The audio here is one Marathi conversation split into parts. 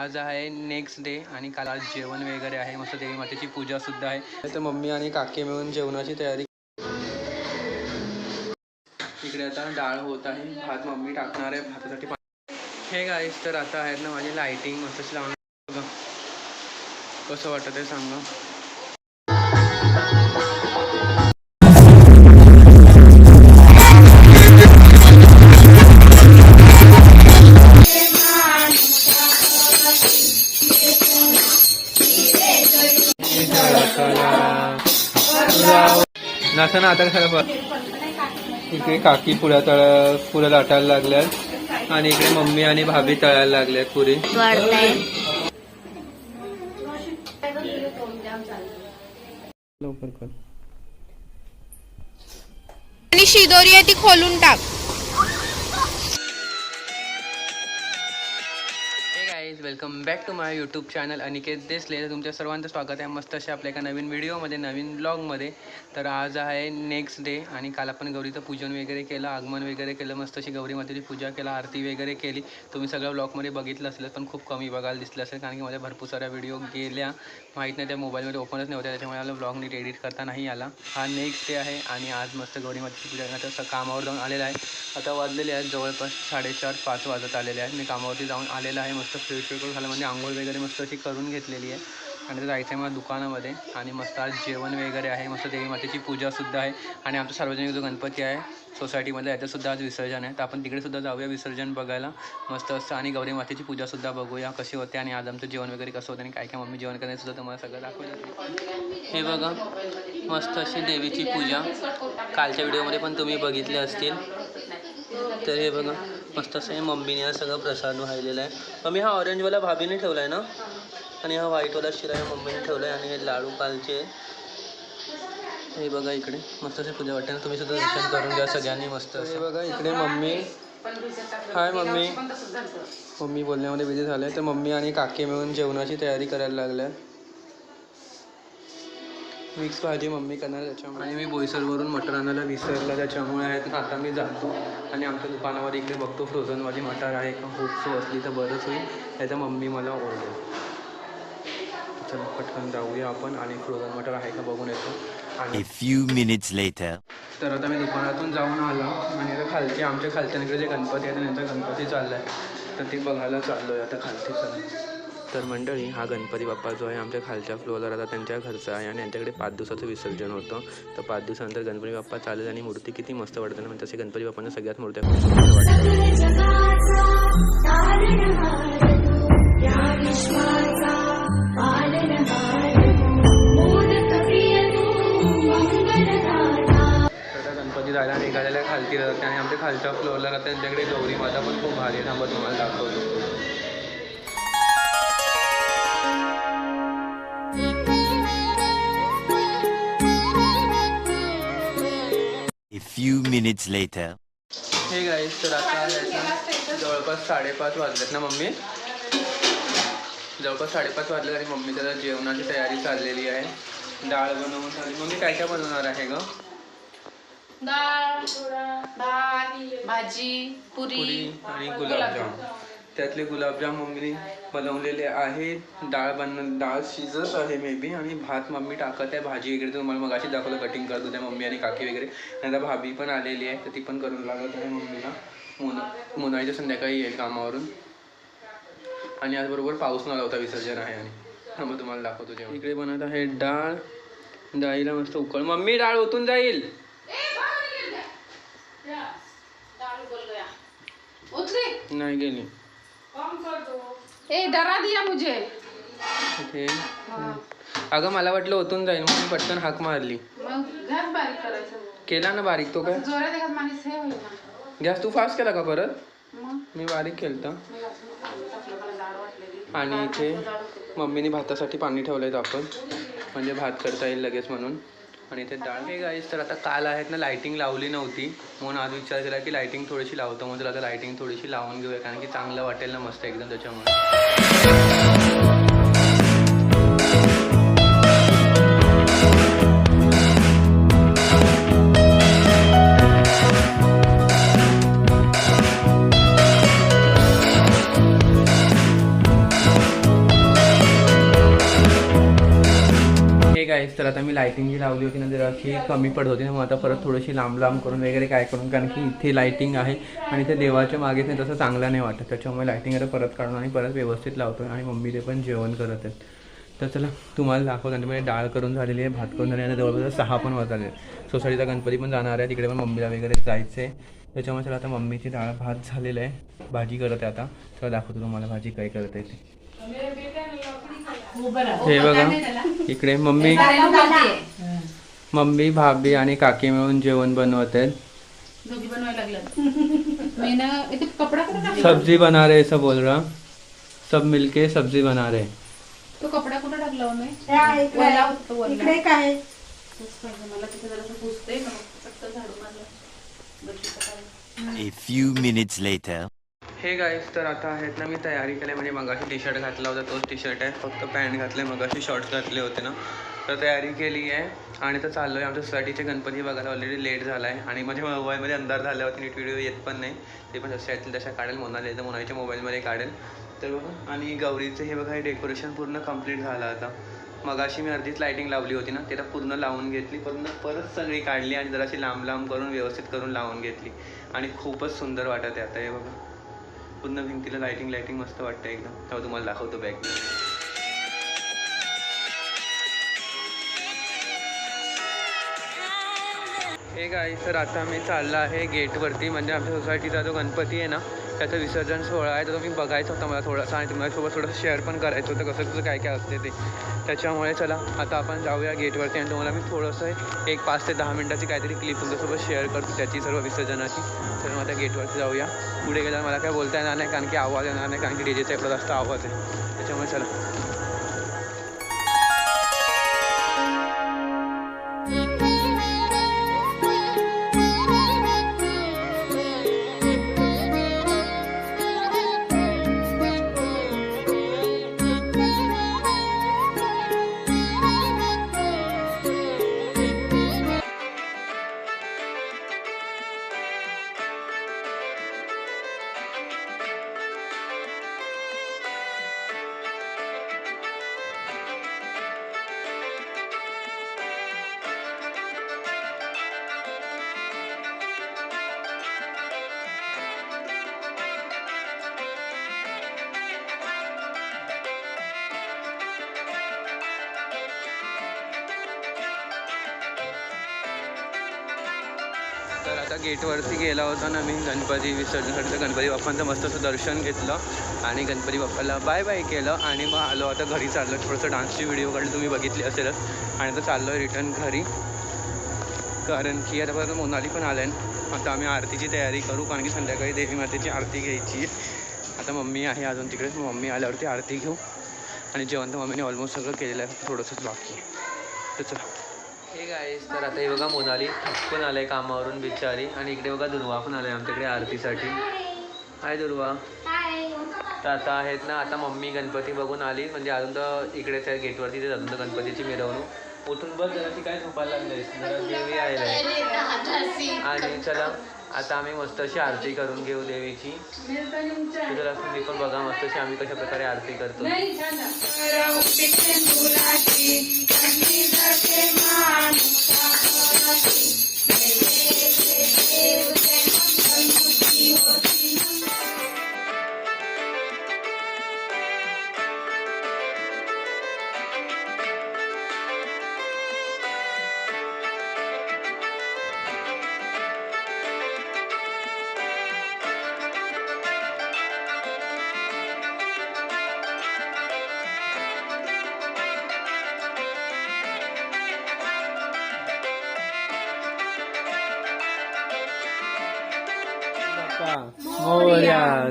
आज आहे नेक्स्ट डे आणि काल आज जेवण वगैरे आहे. मस्त देवी मातेची पूजा सुद्धा आहे. तर मम्मी आणि काकी मिळून जेवणाची तयारी इकडे आता डाळ होत आहे. भात मम्मी टाकणार आहे. भातासाठी हे गाईस तर आता आहेत ना माझी लाईटिंग मस्त लावणार बघा. कसं वाटत आहे सांगा. नसा ना आता खरं इकडे काकी पुऱ्या तळ पुऱ्या लाटायला लागल्यात. आणि इकडे मम्मी आणि भाभी तळायला लागल्यात पुरी. लवकर कर. आणि शिदोरी आहे ती खोलून टाक. Welcome back to my YouTube channel Aniket Desale. तर तुमच्या सर्वांचं स्वागत आहे मस्त अशा आपल्या एका नवीन व्हिडिओमध्ये नवीन ब्लॉगमध्ये. तर आज आहे नेक्स्ट डे आणि काल आपण गौरीचं पूजन वगैरे केलं आगमन वगैरे केलं मस्त अशी गौरी मातेची पूजा केला आरती वगैरे केली. तुम्ही सगळं ब्लॉगमध्ये बघितलं असेल पण खूप कमी बघायला दिसलं असेल कारण की माझ्या भरपूर साऱ्या व्हिडिओ गेल्या. माहीत नाही त्या मोबाईलमध्ये ओपनच नव्हत्या त्याच्यामुळे मला ब्लॉग नीट एडिट करता नाही आला. हा नेक्स्ट डे आहे आणि आज मस्त गौरी मातेची पूजा करण्याचं कामावर जाऊन आलेला आहे. आता वाजलेले आहेत जवळपास साडेचार पाच वाजत आलेले आहेत. मी कामावरती जाऊन आलेला आहे. मस्त फ्रेश वगैरे झालं. म्हणजे आंघोळ वगैरे मस्त अशी करून घेतलेली आहे. आणि ते जायचं आहे मला दुकानामध्ये. आणि मस्त आज जेवण वगैरे आहे. मस्त देवी मातेची पूजासुद्धा आहे. आणि आमचा सार्वजनिक जो गणपती आहे सोसायटीमध्ये याच्यासुद्धा आज विसर्जन आहे. तर आपण तिकडेसुद्धा जाऊया विसर्जन बघायला. मस्त असतं आणि गौरी मातेची पूजासुद्धा बघूया कशी होते आणि आज आमचं जेवण वगैरे कसं होतं आणि काय काय मम्मी जेवण करण्यासुद्धा तुम्हाला सगळं दाखवलं हे बघा मस्त अशी देवीची पूजा. कालच्या व्हिडिओमध्ये पण तुम्ही बघितले असतील. तर हे बघा. मस्त असं हे मम्मीने हा सगळं प्रसाद वाहिलेला आहे. मम्मी हा ऑरेंजवाला भाभीने ठेवला आहे ना? आणि हा व्हाईटवाला शिरा आहे मम्मीने ठेवला आहे आणि हे लाडू कालचे हे बघा इकडे. मस्त असे पूजा वाटते ना? तुम्ही सुद्धा दर्शन करून घ्या सगळ्यांनी मस्त असे. बघा इकडे मम्मी. Hi mummy. मम्मी बोलण्यामध्ये बिझी झालं आहे तर मम्मी आणि काकी मिळून जेवणाची तयारी करायला लागल्या मिक्स भाजी मम्मी करणार त्याच्यामुळे. आणि मी बोईसरवरून मटर आणायला विसरला त्याच्यामुळे आहे तर आता मी जातो. आणि आमच्या दुकानावर इकडे बघतो फ्रोझन भाजी मटर आहे का खूप सो असली तर बरंच होईल. त्याचा मम्मी मला ओरडेल चला पटकन जाऊया आपण. आणि फ्रोझन मटर आहे का बघून येतो. आणि few minutes later. तर आता मी दुकानातून जाऊन आलो. आणि आता खालचे आमच्या खालच्यांकडे जे गणपती आहे त्यांचा गणपती चालला आहे तर ते बघायला चाललो आहे आता खालती चला. तर मंडळी हा गणपती बाप्पा जो आहे आमच्या खालच्या फ्लोअरवर आता त्यांच्या घरचा आहे आणि त्यांच्याकडे पाच दिवसाचं विसर्जन होतं. तर पाच दिवसानंतर गणपती बाप्पा चालेल आणि मूर्ती किती मस्त वाटते ना म्हणजे तसे गणपती बाप्पांना सगळ्यात मूर्त्या खूप सुंदर तर गणपती जायला निघालेल्या खालती राहते आणि आमच्या खालच्या फ्लोअरला राहते त्यांच्याकडे गौरी माता पण खूप भारी आहे. थांबा तुम्हाला दाखवतो. Minutes later. हे गाईस तर आता आहेत ना जवळपास साडेपाच वाजलेत ना मम्मी? जवळपास साडेपाच वाजले आणि मम्मी त्याला जेवणाची तयारी चाललेली आहे. डाळ बनवून झाली मम्मी काय काय बनवणार आहे ग? डाळ भात भाजी पुरी पुरी आणि गुलाबजाम. त्यातले गुलाबजाम मम्मीने बनवलेले आहेत. डाळ बन डाळ शिजत आहे मे बी आणि भात मम्मी टाकत आहे. भाजी वगैरे तुम्हाला मगाशी दाखवलं कटिंग करत होत्या मम्मी आणि काकी वगैरे. नंतर भाभी पण आलेली आहे तर ती पण करून लागत आहे मम्मीला. मोना मोनाईच्या संध्याकाळी येईल कामावरून. आणि आज बरोबर पाऊस न लावता विसर्जन आहे आणि. हा मग तुम्हाला दाखवतो जेव्हा इकडे बनवत आहे डाळ. डाळीला मस्त उकळ. मम्मी डाळ ओतून जाईल. नाही गेली. ए डरा दिया मुझे. इथे अगं मला वाटलं ओतून जाईल म्हणून पटकन हाक मारली. मग गॅस बारीक करायचं केला ना बारीक तो काय? जोरात एखाद माणूस हे होईल ना. गॅस तू फास्ट केला का परत? मग? मी बारीक केलता. मी घासून टाकलं, मला जाड वाटलेली आणि इथे मम्मीने भातासाठी पाणी ठेवलंय आपण. म्हणजे भात करता येईल लगेच म्हणून. आणि इथे डाळ हे गाईस तर आता काल आहेत ना लायटिंग लावली नव्हती. म्हणून आज विचार केला की लायटिंग थोडीशी लावतो. म्हणून आता लायटिंग थोडीशी लावून घेऊया कारण की चांगलं वाटेल ना मस्त एकदम त्याच्यामुळे. आता मी लायटिंग जी लावली होती ना जराशी कमी पडत होती ना मग आता परत थोडीशी लांब लांब करून वगैरे काय करून कारण की इथे लायटिंग आहे आणि ते देवाच्या मागेच नाही तसं चांगलं नाही वाटत. त्याच्यामुळे लायटिंग आता परत काढून आणि परत व्यवस्थित लावतो आणि मम्मी ते पण जेवण करत आहेत. तर चला तुम्हाला दाखवतो आणि म्हणजे डाळ करून झालेली आहे भात करून झाली आहे आणि जवळपास सहा पण वाजले सोसायटीचा गणपती पण जाणार आहे तिकडे पण मम्मीला वगैरे जायचं आहे त्याच्यामुळे चला आता मम्मीची डाळ भात झालेलं आहे भाजी करत आहे आता. चला दाखवतो तुम्हाला भाजी काय करत आहे ते. हे बघा. इकडे मम्मी मम्मी भाभी आणि काकी मिळून जेवण बनवत आहेत. दोघी बनवायला लागलं मी ना इथे कपडा कुठे टाकला? सब्जी बना रहे सब बोल रहा. सब मिलके सब्जी बना रहे तो कपडा कुठे टाकला हो काय. A few minutes later. Hey guys तर आता आहेत ना मी तयारी केली. म्हणजे मगाशी टी शर्ट घातला होता तोच टी शर्ट आहे. फक्त पॅन्ट घातले मगाशी शॉर्ट्स घातले होते ना. तर तयारी केली आहे. आणि तर चाललो आहे आमच्या सोसायटीचे गणपती बघायला. ऑलरेडी लेट झाला आहे आणि माझ्या मोबाईलमध्ये अंधार झाल्यावरती नीट व्हिडिओ येत पण नाही. ते पण जसे येतील तशा काढेल. मोनाले तर मोनालीच्या मोबाईलमध्ये काढेल. तर बघा. आणि गौरीचं हे बघा हे डेकोरेशन पूर्ण कंप्लीट झालं आता. मगाशी मी अर्धीच लाईटिंग लावली होती ना ते पूर्ण लावून घेतली. पूर्ण परत सगळी काढली आणि जराशी लांब लांब करून व्यवस्थित करून लावून घेतली. आणि खूपच सुंदर वाटत आहे आता हे बघा. पूर्ण भिंतीला लायटिंग लायटिंग मस्त वाटतं एकदम. तेव्हा तुम्हाला दाखवतो बॅग हे काय तर आता मी चालला आहे गेटवरती. म्हणजे आमच्या सोसायटीचा जो गणपती आहे ना त्याचं विसर्जन सोहळा आहे. तर तो मी बघायचा होता मला थोडासा आणि तुम्हाला सोबत थोडंसं शेअर पण करायचं होतं कसं कसं काय काय असते ते. त्याच्यामुळे चला आता आपण जाऊया गेटवरती आणि तुम्हाला मी थोडंसं एक पाच ते दहा मिनटाची काहीतरी क्लिप तुमच्यासोबत शेअर करतो त्याची सर्व विसर्जनाची. तर मग आता गेटवरती जाऊया. पुढे गेल्यावर मला काय बोलता येणार नाही कारण की आवाज येणार नाही कारण की डीजेचा एवढा जास्त आवाज आहे. त्याच्यामुळे चला. तर आता गेटवरती गेला होता ना मी गणपती विसर्जनासाठी. तर गणपती बाप्पांचं मस्त असं दर्शन घेतलं आणि गणपती बाप्पाला बाय बाय केलं आणि मग आलो आता घरी चाललो. थोडंसं डान्सची व्हिडिओ काढली तुम्ही बघितली असेलच. आणि आता चाललो आहे रिटर्न घरी. कारण की आता परत मोनाली पण आल्या आता आम्ही आरतीची तयारी करू कारण की संध्याकाळी देवी मातेची आरती घ्यायची. आता मम्मी आहे अजून तिकडे. मम्मी आल्यावरती आरती घेऊ. आणि जेवण तर मम्मीने ऑलमोस्ट सगळं केलेलं आहे. थोडंसंच बाकी आहे. तर चला. गाईस तर आता हे बघा मोनाली थकून आलंय कामावरून बिचारी. आणि इकडे बघा दुर्वा पण आलाय आमच्याकडे आरतीसाठी. हाय दुर्वा. तर आता आहेत ना आता मम्मी गणपती बघून आली. म्हणजे अजून तर इकडेच आहे गेटवरती ते अजून तर गणपतीची मिरवणूक. उठून बस जरा ती काय झोपायला लागलं जरा देवी आहे आणि चला आता आम्ही मस्त अशी आरती करून घेऊ देवीची. तर तुम्ही पण बघा मस्त अशी आम्ही कशा प्रकारे आरती करतो.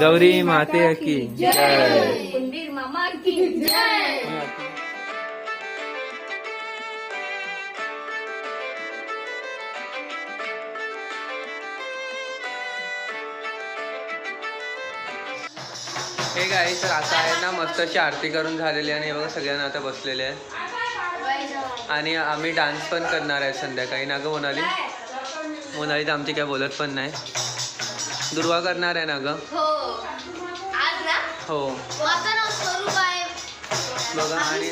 गौरी माते की जय। हे काय तर आता आहे ना मस्त अशी आरती करून झालेली आहे आणि हे बघा सगळ्यांना आता बसलेले आहे. आणि आम्ही डान्स पण करणार आहे संध्याकाळी. ना गं मोनाली? मोनाली तर आमची काय बोलत पण नाही. दुर्वा करणार आहे ना गं? हो. स्वरूप आहे. बघा आणि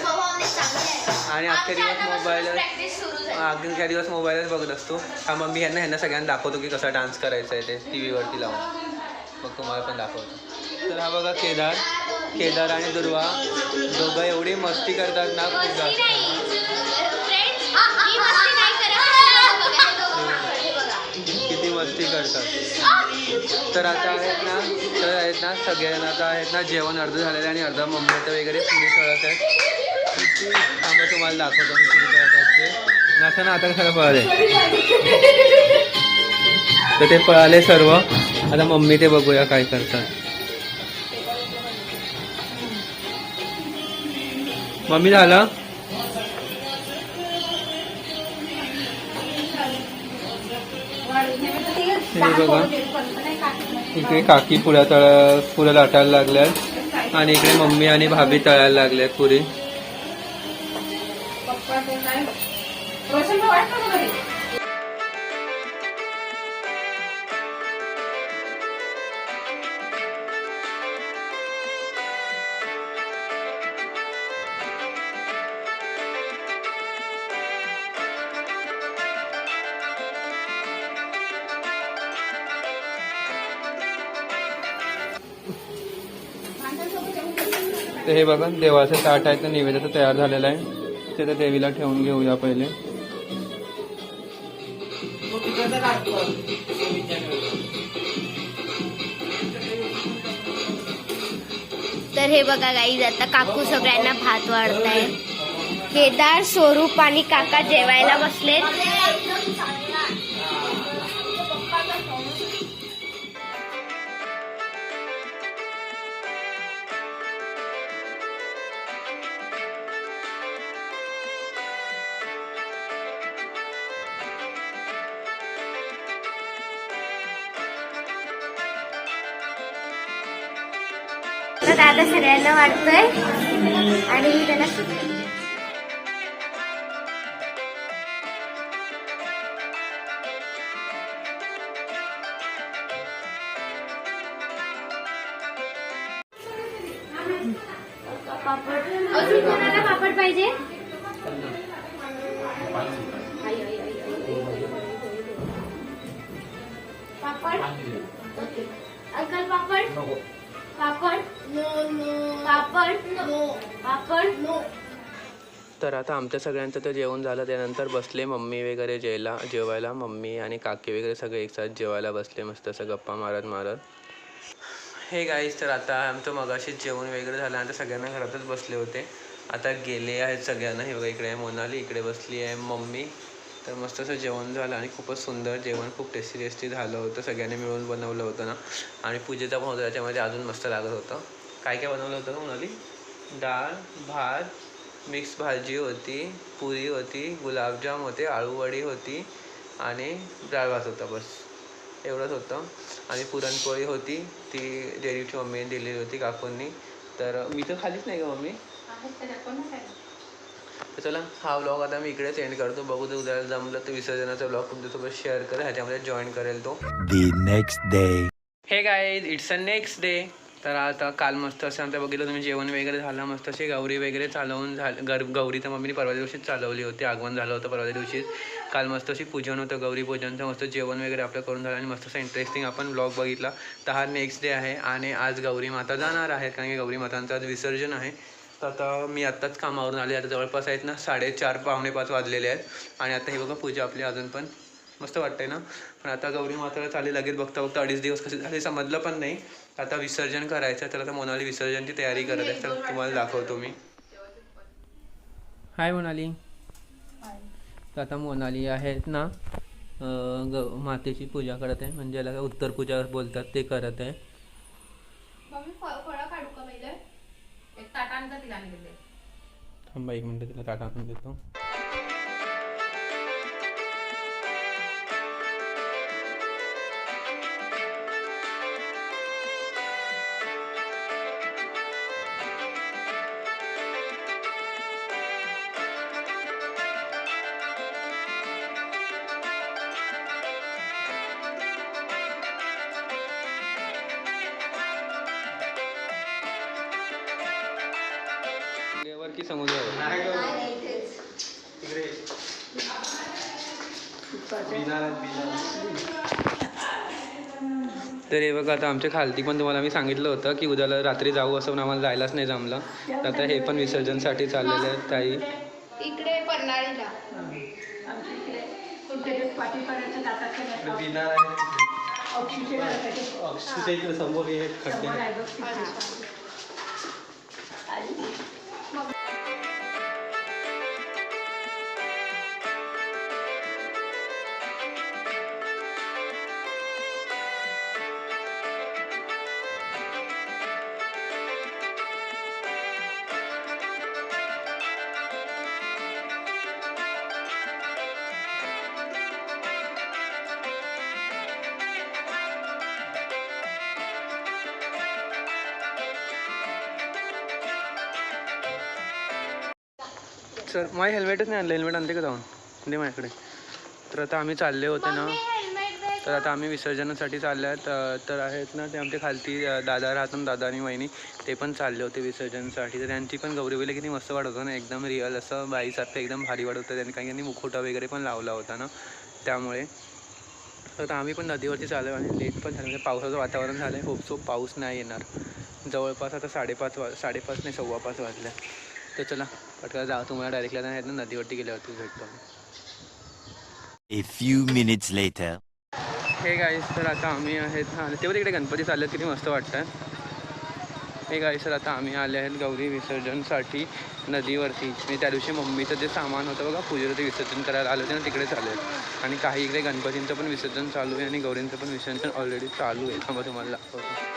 आणि अख्खे दिवस मोबाईल अख्खे दिवस मोबाईलच बघत असतो. हा मग मी ह्यांना ह्यांना सगळ्यांना दाखवतो की कसा डान्स करायचा आहे ते टी व्हीवरती लावून. मग तुम्हाला पण दाखवतो. तर हा बघा केदार केदार आणि दुर्वा दोघं एवढी मस्ती करतात ना खूप जास्त. करतात तर आता आहेत ना तर आहेत ना सगळ्यांना आता आहेत ना जेवण अर्ध झालेलं आणि अर्ध मम्मीचं वगैरे पुरी तळत आहेत. थांबा तुम्हाला दाखवतो मी पुरी तळत असते नसं ना आता सगळं पळाले? तर ते पळाले सर्व. आता मम्मी ते बघूया काय करतात. मम्मी झालं? हे बघा. इकडे काकी पुऱ्या तळ पुऱ्या लाटायला लागल्यात. आणि इकडे मम्मी आणि भाभी तळायला लागल्यात पुरी तर हे बघा देवाचं ताट आहे तर नैवेद्याचं तयार झालेलं आहे. ते तर देवीला ठेवून घेऊया पहिले. तर हे बघा गाईज आता काकू सगळ्यांना भात वाढताय केदार स्वरूप आणि काका जेवायला बसलेत. दादा सगळ्यांना वाढतोय आणि मी त्याला पापड अजून कोणाला पापड पाहिजे. पापड? पापड तर आता आमच्या सगळ्यांचं तर जेवण झालं त्यानंतर बसले मम्मी वगैरे जेला जेवायला मम्मी आणि काकी वगैरे सगळे एकसाथ जेवायला बसले मस्त असं गप्पा मारत मारत. हे गाईज तर आता आमचं मगाशीच जेवण वगैरे झालं आता सगळ्यांना घरातच बसले होते. आता गेले आहेत सगळ्यांना. हे बघा इकडे आहे मोनाली इकडे बसली आहे मम्मी. तर मस्त असं जेवण झालं आणि खूपच सुंदर जेवण खूप टेस्टी टेस्टी झालं होतं. सगळ्यांनी मिळून बनवलं होतं ना. आणि पूजेचा पण होतं त्याच्यामध्ये अजून मस्त लागत होतं. काय काय बनवलं होतं का मोनाली डाळ भात मिक्स भाजी होती पुरी होती गुलाबजाम होते आळूवडी होती आणि डाळ भात होता बस. एवढंच होतं. आणि पुरणपोळी होती ती डेरीची मम्मीने दिलेली होती काकूंनी. तर मी तर खालीच नाही का मम्मी? तर चला हा व्लॉग आता मी इकडेच एंड करतो. बघू तर उद्या जमलं तर विसर्जनाचा व्लॉग तुमच्यासोबत शेअर करेल. ह्याच्यामध्ये जॉईन करेल तो. Next day. हे काय इट्स अ नेक्स्ट डे तर आता काल मस्त असं आमचं बघितलं तुम्ही जेवण वगैरे झालं मस्त अशी गौरी वगैरे चालवून झालं गर गौरी तर मम्मीने परवा दिवशीच चालवली होती आगमन झालं होतं परवा दिवशीच. काल मस्त अशी पूजन होतं गौरी पूजनचं मस्त जेवण वगैरे आपलं करून झालं आणि मस्त असं इंटरेस्टिंग आपण ब्लॉग बघितला. तर हा नेक्स्ट डे आहे आणि आज गौरी माता जाणार आहेत कारण की गौरी मातांचं आज विसर्जन आहे. तर आता मी आत्ताच कामावरून आले आता जवळपास आहेत ना साडेचार पावणे पाच वाजलेले आहेत. आणि आता हे बघा पूजा आपली अजून पण मस्त वाटतंय ना. पण आता गौरी माताला चालेल लगेच बघता बघता अडीच दिवस कसे झाले समजलं पण नाही. आता विसर्जन करायचं तर आता मोनाली विसर्जनची तयारी करत आहे तर तुम्हाला दाखवतो मी. हाय मोनाली. तर आता मोनाली आहेत ना ग मातेची पूजा करत आहे म्हणजे याला काय उत्तर पूजा बोलतात ते करत आहे. थांबा एक मिनटं तिला ताटा आणून देतो. की समुद्रावर तर हे बघा आता आमच्या खालती पण तुम्हाला मी सांगितलं होतं की उद्याला रात्री जाऊ असं पण आम्हाला जायलाच नाही जमलं. तर आता हे पण विसर्जनसाठी चाललेलं आहे ताई. इकडे पन्हाळीला. आमच्या इकडे कुठे सर माझे हेल्मेटच नाही आणलं हेल्मेट आणते का जाऊन? दे माझ्याकडे. तर आता आम्ही चालले होते ना. तर आता आम्ही विसर्जनासाठी चालले आहेत. तर आहेत ना ते आमच्या खालती दादा राहतात ना, दादा आणि वहिनी. ते पण चालले होते विसर्जनासाठी. तर त्यांची पण गौरी बैल किती मस्त वाटत होतं ना एकदम रिअल असं बाईसारखं एकदम भारी वाटत होतं. त्यांनी काही त्यांनी मुखोटा वगैरे पण लावला होता ना त्यामुळे. तर आता आम्ही पण नदीवरती चाललो आणि लेट पण झालं. म्हणजे पावसाचं वातावरण झालं आहे होप सो पाऊस नाही येणार. जवळपास आता साडेपाच वा साडेपाच नाही सव्वा पाच वाजल्या तर चला. पटकन जा तुम्हाला डायरेक्टली आहेत ना नदीवरती गेल्यावरती भेटतो A few minutes later. Hey guys तर आता आम्ही आहेत हां तेव्हा तिकडे गणपती चालले किती मस्त वाटतं हे गाईस तर आता आम्ही आले आहेत गौरी विसर्जनसाठी नदीवरती. मी त्या दिवशी मम्मीचं जे सामान होतं बघा पूजेला ते विसर्जन करायला आलं होते ना तिकडे चालू आहे आणि काही इकडे गणपतींचं पण विसर्जन चालू आहे आणि गौरींचं पण विसर्जन ऑलरेडी चालू आहे. थांबा तुम्हाला दाखवतो.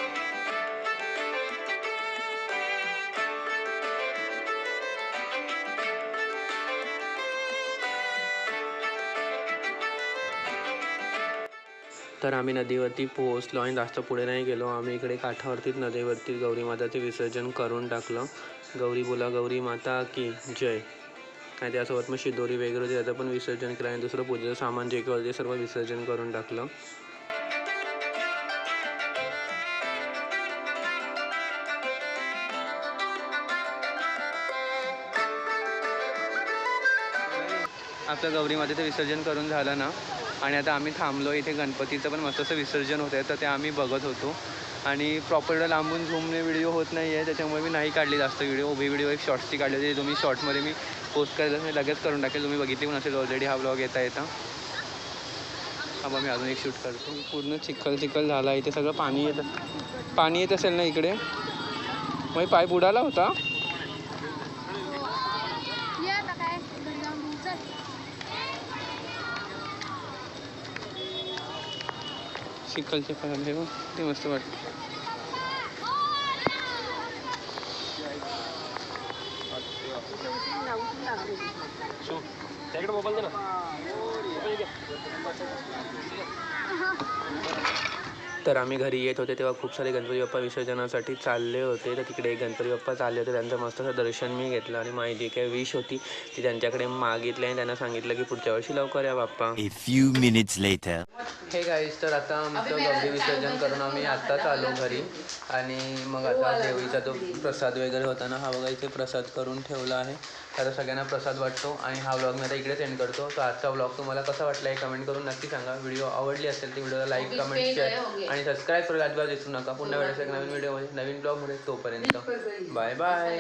तर आम्ही नदीवरती पोहोचलो आणि जास्त पुढे नाही गेलो. आम्ही इकडे काठावरतीच नदीवरती गौरी माताचे विसर्जन करून टाकलं. गौरी बोला गौरी माता की जय. आणि त्यासोबत मग शिदोरी वगैरे होती त्याचं पण विसर्जन केलं आणि दुसरं पूजेचं सामान जे काही ते सर्व विसर्जन करून टाकलं. आपलं गौरी मातेचं विसर्जन करून झालं ना. आणि आता आम्ही थांबलो इथे गणपतीचं पण मस्त असं विसर्जन होतं आहे तर ते आम्ही बघत होतो. आणि प्रॉपर लांबून झूमने व्हिडिओ होत नाही आहे त्याच्यामुळे मी नाही काढली जास्त व्हिडिओ उभी व्हिडिओ एक शॉर्ट्सची काढली होती तुम्ही शॉर्ट्समध्ये मी पोस्ट करायला मी लगेच करून टाकेल. तुम्ही बघितली पण असेल ऑलरेडी हा ब्लॉग येता येता. हा मी अजून एक शूट करतो. पूर्ण चिखल चिखल झाला इथे सगळं पाणी येत. पाणी येत असेल ना इकडे? मग पाय बुडाला होता? चिखलचे पाय हे बघ ते मस्त वाटतं तर आम्ही घरी येत होते तेव्हा खूप सारे गणपती बाप्पा विसर्जनासाठी चालले होते. तर तिकडे एक गणपती बाप्पा चालले होते. त्यांचं मस्त असं दर्शन मी घेतलं आणि माझी जी काही विश होती ती त्यांच्याकडे मागितली आणि त्यांना सांगितलं की पुढच्या वर्षी लवकर या Bappa. A few minutes later. Hey guys तर आता आमचं गौरी विसर्जन करून आम्ही आत्ताच आलो घरी. आणि मग आता देवीचा जो प्रसाद वगैरे होता ना हा बघा इथे प्रसाद करून ठेवला आहे. आता सगळ्यांना प्रसाद वाटतो आणि हा व्लॉग मी आता इकडेच एंड करतो. तर आजचा व्लॉग तुम्हाला कसा वाटला हे कमेंट करून नक्की सांगा. व्हिडिओ आवडली असेल ती व्हिडिओला लाईक कमेंट शेअर आणि सबस्क्राईब करायला अजिबात विसरू नका. पुन्हा वेळेस एक नवीन व्हिडिओमध्ये नवीन ब्लॉगमध्ये तोपर्यंत. Bye bye